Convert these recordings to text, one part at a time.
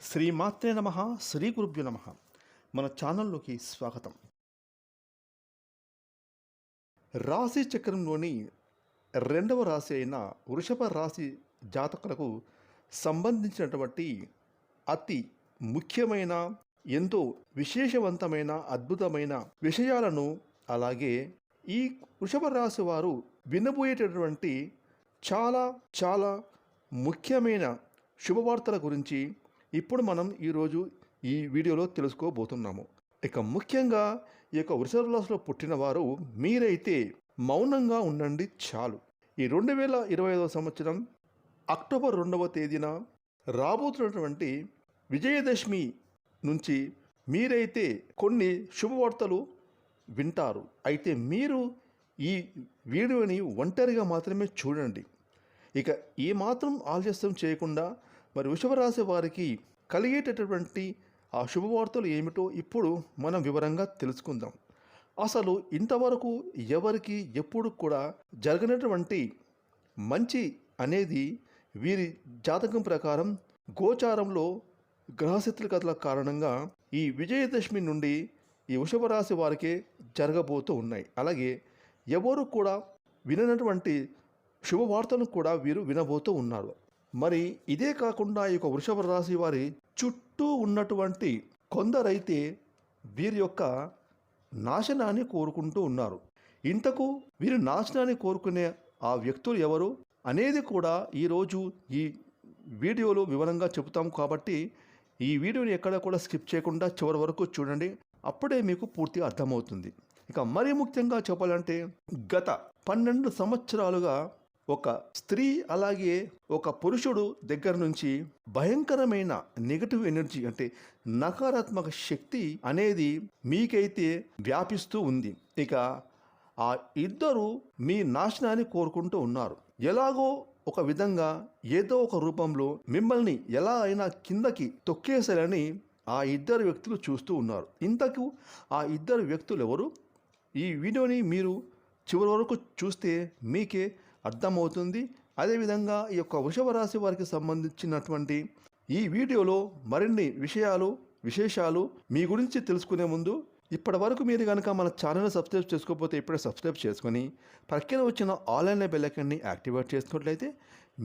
శ్రీమాత్రే నమ శ్రీ గురుభ్యు నమ. మన ఛానల్లోకి స్వాగతం. రాశి చక్రంలోని రెండవ రాశి అయిన వృషభ రాశి జాతకులకు సంబంధించినటువంటి అతి ముఖ్యమైన ఎంతో విశేషవంతమైన అద్భుతమైన విషయాలను అలాగే ఈ వృషభ రాశి వారు వినబోయేటటువంటి చాలా చాలా ముఖ్యమైన శుభవార్తల గురించి ఇప్పుడు మనం ఈరోజు ఈ వీడియోలో తెలుసుకోబోతున్నాము. ఇక ముఖ్యంగా ఈ యొక్క వృషభ రాశిలో పుట్టిన వారు మీరైతే మౌనంగా ఉండండి చాలు. ఈ రెండు వేల ఇరవై ఐదవ సంవత్సరం అక్టోబర్ రెండవ తేదీన రాబోతున్నటువంటి విజయదశమి నుంచి మీరైతే కొన్ని శుభవార్తలు వింటారు. అయితే మీరు ఈ వీడియోని ఒంటరిగా మాత్రమే చూడండి. ఇక ఏమాత్రం ఆలస్యం చేయకుండా మరి వృషభరాశి వారికి కలిగేటటువంటి ఆ శుభవార్తలు ఏమిటో ఇప్పుడు మనం వివరంగా తెలుసుకుందాం. అసలు ఇంతవరకు ఎవరికి ఎప్పుడు కూడా జరగనటువంటి మంచి అనేది వీరి జాతకం ప్రకారం గోచారంలో గ్రహస్థితుల కథల కారణంగా ఈ విజయదశమి నుండి ఈ వృషభరాశి వారికే జరగబోతూ ఉన్నాయి. అలాగే ఎవరు కూడా విననటువంటి శుభవార్తలను కూడా వీరు వినబోతూ ఉన్నారు. మరి ఇదే కాకుండా ఈ యొక్క వృషభ రాశి వారి చుట్టూ ఉన్నటువంటి కొందరైతే వీరి యొక్క నాశనాన్ని కోరుకుంటూ ఉన్నారు. ఇంతకు వీరి నాశనాన్ని కోరుకునే ఆ వ్యక్తులు ఎవరు అనేది కూడా ఈరోజు ఈ వీడియోలో వివరంగా చెబుతాం కాబట్టి ఈ వీడియోని ఎక్కడ కూడా స్కిప్ చేయకుండా చివరి వరకు చూడండి. అప్పుడే మీకు పూర్తిగా అర్థమవుతుంది. ఇక మరీ ముఖ్యంగా చెప్పాలంటే గత పన్నెండు సంవత్సరాలుగా ఒక స్త్రీ అలాగే ఒక పురుషుడు దగ్గర నుంచి భయంకరమైన నెగటివ్ ఎనర్జీ అంటే నకారాత్మక శక్తి అనేది మీకైతే వ్యాపిస్తూ ఉంది. ఇక ఆ ఇద్దరు మీ నాశనాన్ని కోరుకుంటూ ఉన్నారు. ఎలాగో ఒక విధంగా ఏదో ఒక రూపంలో మిమ్మల్ని ఎలా అయినా కిందకి తొక్కేసారని ఆ ఇద్దరు వ్యక్తులు చూస్తూ ఉన్నారు. ఇంతకు ఆ ఇద్దరు వ్యక్తులు ఎవరు ఈ వీడియోని మీరు చివరి వరకు చూస్తే మీకే అర్థమవుతుంది. అదేవిధంగా ఈ యొక్క వృషభరాశి వారికి సంబంధించినటువంటి ఈ వీడియోలో మరిన్ని విషయాలు విశేషాలు మీ గురించి తెలుసుకునే ముందు ఇప్పటి వరకు మీరు కనుక మన ఛానల్ని సబ్స్క్రైబ్ చేసుకోకపోతే ఇప్పుడే సబ్స్క్రైబ్ చేసుకొని ప్రక్కన వచ్చిన ఆన్లైన్ బెల్లైకన్ని యాక్టివేట్ చేసుకున్నట్లయితే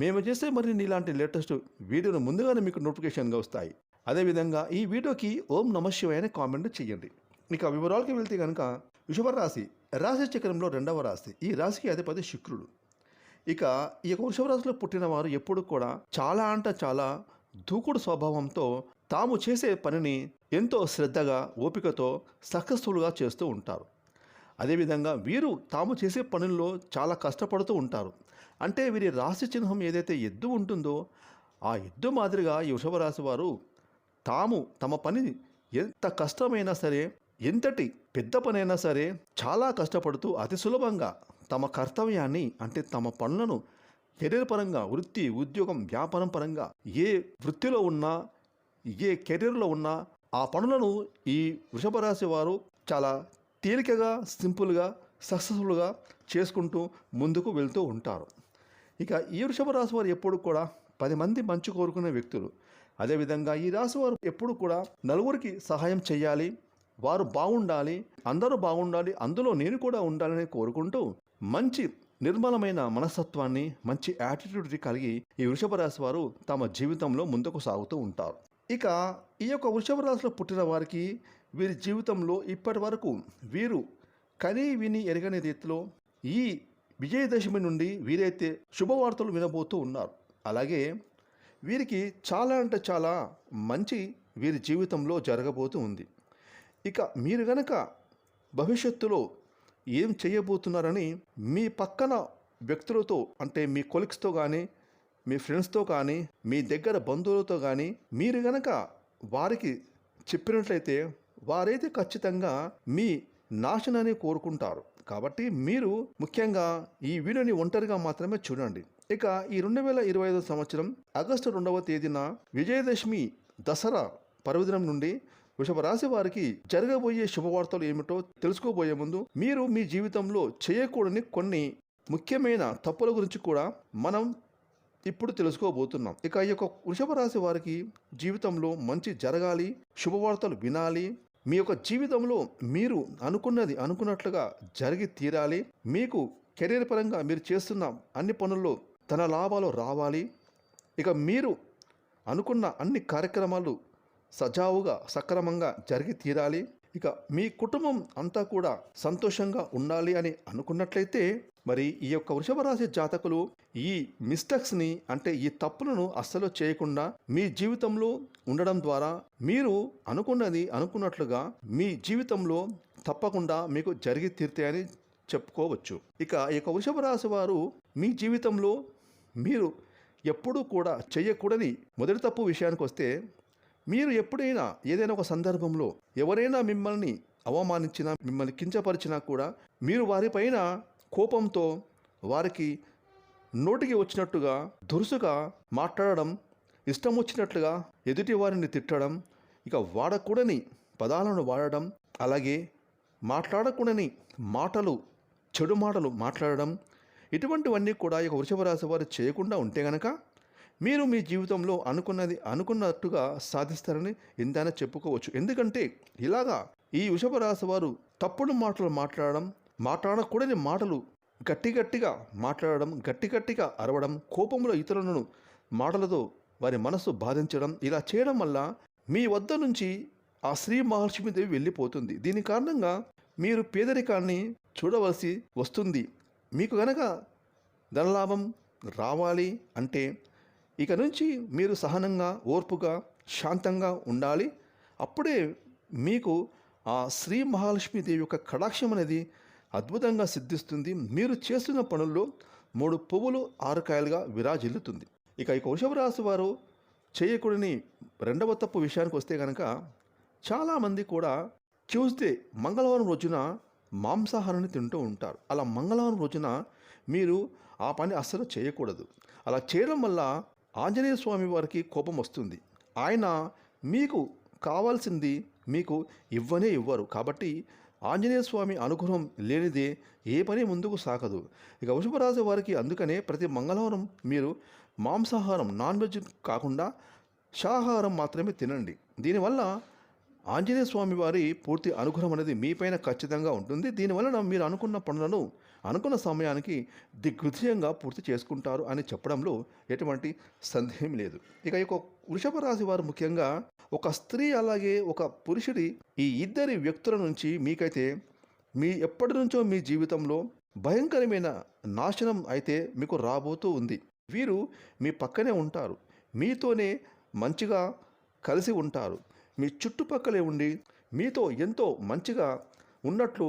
మేము చేసే మరిన్ని ఇలాంటి లేటెస్ట్ వీడియోలు ముందుగానే మీకు నోటిఫికేషన్గా వస్తాయి. అదేవిధంగా ఈ వీడియోకి ఓం నమ అనే కామెంట్ చేయండి. ఇక వివరాలకి వెళ్తే కనుక వృషభ రాశి రాశి చక్రంలో రెండవ రాశి. ఈ రాశికి అధిపతి శుక్రుడు. ఇక ఈ యొక్క వృషభ పుట్టిన వారు ఎప్పుడు కూడా చాలా అంటే చాలా దూకుడు స్వభావంతో తాము చేసే పనిని ఎంతో శ్రద్ధగా ఓపికతో సక్సెస్ఫుల్గా చేస్తూ ఉంటారు. అదేవిధంగా వీరు తాము చేసే పనుల్లో చాలా కష్టపడుతూ ఉంటారు. అంటే వీరి రాశి చిహ్నం ఏదైతే ఎద్దు ఉంటుందో ఆ ఎద్దు మాదిరిగా ఈ వృషభరాశి వారు తాము తమ పని ఎంత కష్టమైనా సరే ఎంతటి పెద్ద పనైనా సరే చాలా కష్టపడుతూ అతి సులభంగా తమ కర్తవ్యాన్ని అంటే తమ పనులను కెరీర్ పరంగా వృత్తి ఉద్యోగం వ్యాపారం పరంగా ఏ వృత్తిలో ఉన్నా ఏ కెరీర్లో ఉన్నా ఆ పనులను ఈ వృషభ రాశి వారు చాలా తేలికగా సింపుల్గా సక్సెస్ఫుల్గా చేసుకుంటూ ముందుకు వెళ్తూ ఉంటారు. ఇక ఈ వృషభ రాశి వారు ఎప్పుడు కూడా పది మంది మంచి కోరుకునే వ్యక్తులు. అదేవిధంగా ఈ రాశి వారు ఎప్పుడు కూడా నలుగురికి సహాయం చేయాలి వారు బాగుండాలి అందరూ బాగుండాలి అందులో నేను కూడా ఉండాలని కోరుకుంటూ మంచి నిర్మలమైన మనస్తత్వాన్ని మంచి యాటిట్యూడ్ని కలిగి ఈ వృషభ రాశి వారు తమ జీవితంలో ముందుకు సాగుతూ ఉంటారు. ఇక ఈ యొక్క వృషభ రాశిలో పుట్టిన వారికి వీరి జీవితంలో ఇప్పటి వరకు వీరు కనీ విని ఎరగని రీతిలో ఈ విజయదశమి నుండి వీరైతే శుభవార్తలు వినబోతూ ఉన్నారు. అలాగే వీరికి చాలా అంటే చాలా మంచి వీరి జీవితంలో జరగబోతూ ఉంది. ఇక మీరు గనక భవిష్యత్తులో ఏం చేయబోతున్నారని మీ పక్కన వ్యక్తులతో అంటే మీ కొలిక్స్తో కానీ మీ ఫ్రెండ్స్తో కానీ మీ దగ్గర బంధువులతో కానీ మీరు గనక వారికి చెప్పినట్లయితే వారైతే ఖచ్చితంగా మీ నాశనాన్ని కోరుకుంటారు. కాబట్టి మీరు ముఖ్యంగా ఈ వీడియోని ఒంటరిగా మాత్రమే చూడండి. ఇక ఈ రెండు వేల ఇరవై ఐదో సంవత్సరం ఆగస్టు రెండవ తేదీన విజయదశమి దసరా పర్వదినం నుండి వృషభ రాశి వారికి జరగబోయే శుభవార్తలు ఏమిటో తెలుసుకోబోయే ముందు మీరు మీ జీవితంలో చేయకూడని కొన్ని ముఖ్యమైన తప్పుల గురించి కూడా మనం ఇప్పుడు తెలుసుకోబోతున్నాం. ఇక ఈ యొక్క వృషభ రాశి వారికి జీవితంలో మంచి జరగాలి శుభవార్తలు వినాలి మీ యొక్క జీవితంలో మీరు అనుకున్నది అనుకున్నట్లుగా జరిగి తీరాలి మీకు కెరీర్ పరంగా మీరు చేస్తున్న అన్ని పనుల్లో తన లాభాలు రావాలి. ఇక మీరు అనుకున్న అన్ని కార్యక్రమాలు సజావుగా సక్రమంగా జరిగి తీరాలి. ఇక మీ కుటుంబం అంతా కూడా సంతోషంగా ఉండాలి అని అనుకున్నట్లయితే మరి ఈ యొక్క వృషభ రాశి జాతకులు ఈ మిస్టేక్స్ని అంటే ఈ తప్పులను అస్సలు చేయకుండా మీ జీవితంలో ఉండడం ద్వారా మీరు అనుకున్నది అనుకున్నట్లుగా మీ జీవితంలో తప్పకుండా మీకు జరిగి తీరుతాయని చెప్పుకోవచ్చు. ఇక ఈ యొక్క వృషభ రాశి వారు మీ జీవితంలో మీరు ఎప్పుడూ కూడా చేయకూడని మొదటి తప్పు విషయానికి వస్తే మీరు ఎప్పుడైనా ఏదైనా ఒక సందర్భంలో ఎవరైనా మిమ్మల్ని అవమానించినా మిమ్మల్ని కించపరిచినా కూడా మీరు వారిపైన కోపంతో వారికి నోటికి వచ్చినట్టుగా దురుసుగా మాట్లాడడం ఇష్టం వచ్చినట్లుగా ఎదుటి వారిని తిట్టడం ఇక వాడకూడని పదాలను వాడడం అలాగే మాట్లాడకూడని మాటలు చెడు మాటలు మాట్లాడడం ఇటువంటివన్నీ కూడా ఈ వృషభ రాశి వారు చేయకుండా ఉంటే గనక మీరు మీ జీవితంలో అనుకున్నది అనుకున్నట్టుగా సాధిస్తారని ఎంతైనా చెప్పుకోవచ్చు. ఎందుకంటే ఇలాగా ఈ వృషభ రాశి వారు తప్పుడు మాటలు మాట్లాడడం మాట్లాడకూడని మాటలు గట్టి గట్టిగా మాట్లాడడం గట్టి గట్టిగా అరవడం కోపంలో ఇతరులను మాటలతో వారి మనస్సు బాధించడం ఇలా చేయడం వల్ల మీ వద్ద నుంచి ఆ శ్రీ మహర్షిదేవి వెళ్ళిపోతుంది. దీని కారణంగా మీరు పేదరికాన్ని చూడవలసి వస్తుంది. మీకు గనక ధనలాభం రావాలి అంటే ఇక నుంచి మీరు సహనంగా ఓర్పుగా శాంతంగా ఉండాలి. అప్పుడే మీకు ఆ శ్రీ మహాలక్ష్మీదేవి యొక్క కటాక్షం అనేది అద్భుతంగా సిద్ధిస్తుంది. మీరు చేస్తున్న పనుల్లో మూడు పువ్వులు ఆరు కాయలుగా విరాజిల్లుతుంది. ఇక ఈ కౌశవ రాశి వారు చేయకూడని రెండవ తప్పు విషయానికి వస్తే కనుక చాలామంది కూడా ట్యూస్డే మంగళవారం రోజున మాంసాహారాన్ని తింటూ ఉంటారు. అలా మంగళవారం రోజున మీరు ఆ పని అస్సలు చేయకూడదు. అలా చేయడం వల్ల ఆంజనేయ స్వామి వారికి కోపం వస్తుంది. ఆయన మీకు కావాల్సింది మీకు ఇవ్వనే ఇవ్వరు. కాబట్టి ఆంజనేయ స్వామి అనుగ్రహం లేనిదే ఏ పని ముందుకు సాగదు. ఇక వృషభరాశి వారికి అందుకనే ప్రతి మంగళవారం మీరు మాంసాహారం నాన్ వెజ్ కాకుండా శాహాహారం మాత్రమే తినండి. దీనివల్ల ఆంజనేయ స్వామి వారి పూర్తి అనుగ్రహం అనేది మీపైన ఖచ్చితంగా ఉంటుంది. దీనివలన మీరు అనుకున్న పనులను అనుకున్న సమయానికి దిగ్విజయంగా పూర్తి చేసుకుంటారు అని చెప్పడంలో ఎటువంటి సందేహం లేదు. ఇక ఈ యొక్క వృషభ రాశి వారు ముఖ్యంగా ఒక స్త్రీ అలాగే ఒక పురుషుడి ఈ ఇద్దరి వ్యక్తుల నుంచి మీకైతే మీ ఎప్పటి నుంచో మీ జీవితంలో భయంకరమైన నాశనం అయితే మీకు రాబోతూ ఉంది. వీరు మీ పక్కనే ఉంటారు. మీతోనే మంచిగా కలిసి ఉంటారు. మీ చుట్టుపక్కలే ఉండి మీతో ఎంతో మంచిగా ఉన్నట్లు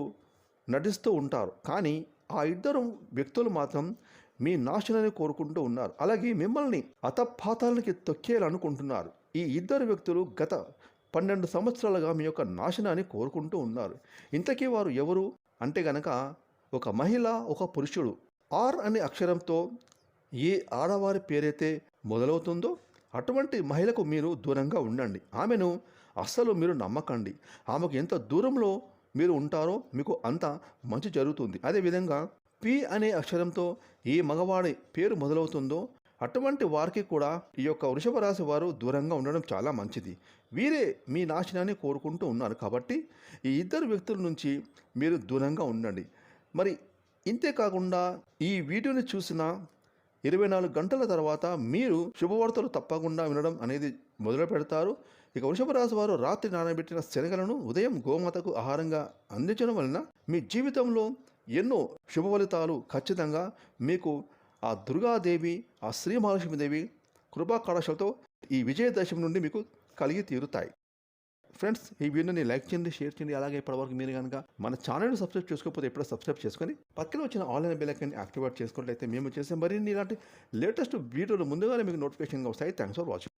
నటిస్తూ ఉంటారు. కానీ ఆ ఇద్దరు వ్యక్తులు మాత్రం మీ నాశనాన్ని కోరుకుంటూ ఉన్నారు. అలాగే మిమ్మల్ని అతపాతాలకి తొక్కేయాలనుకుంటున్నారు. ఈ ఇద్దరు వ్యక్తులు గత పన్నెండు సంవత్సరాలుగా మీ యొక్క నాశనాన్ని కోరుకుంటూ ఉన్నారు. ఇంతకీ వారు ఎవరు? అంటే గనక ఒక మహిళ ఒక పురుషుడు. ఆర్ అనే అక్షరంతో ఏ ఆడవారి పేరైతే మొదలవుతుందో అటువంటి మహిళకు మీరు దూరంగా ఉండండి. ఆమెను అస్సలు మీరు నమ్మకండి. ఆమెకు ఎంత దూరంలో మీరు ఉంటారో మీకు అంత మంచి జరుగుతుంది. అదేవిధంగా పి అనే అక్షరంతో ఏ మగవాడి పేరు మొదలవుతుందో అటువంటి వారికి కూడా ఈ యొక్క వృషభ రాశి వారు దూరంగా ఉండడం చాలా మంచిది. వీరే మీ నాశనాన్ని కోరుకుంటూ ఉన్నారు కాబట్టి ఈ ఇద్దరు వ్యక్తుల నుంచి మీరు దూరంగా ఉండండి. మరి ఇంతే కాకుండా ఈ వీడియోని చూసిన ఇరవై నాలుగు గంటల తర్వాత మీరు శుభవార్తలు తప్పకుండా వినడం అనేది మొదలు పెడతారు ఇక వృషభరాశి వారు రాత్రి నానబెట్టిన శనగలను ఉదయం గోమాతకు ఆహారంగా అందించడం వలన మీ జీవితంలో ఎన్నో శుభ ఫలితాలు ఖచ్చితంగా మీకు ఆ దుర్గాదేవి ఆ శ్రీ మహాలక్ష్మీదేవి కృపా కళాశాలతో ఈ విజయదశమి నుండి మీకు కలిగి తీరుతాయి. ఫ్రెండ్స్ ఈ వీడియోని లైక్ చేయండి షేర్ చేయండి. అలాగే ఇప్పటివరకు మీరు కనుక మన ఛానల్ని సబ్స్క్రైబ్ చేసుకోకపోతే ఎప్పుడో సబ్స్క్రైబ్ చేసుకొని పక్కన వచ్చిన ఆన్లైన్ బెల్ యాక్టివేట్ చేసుకున్నట్లయితే మేము చేసే మరిన్ని ఇలాంటి లేటెస్ట్ వీడియోలు ముందుగానే మీకు నోటిఫికేషన్గా వస్తాయి. Thanks for watching.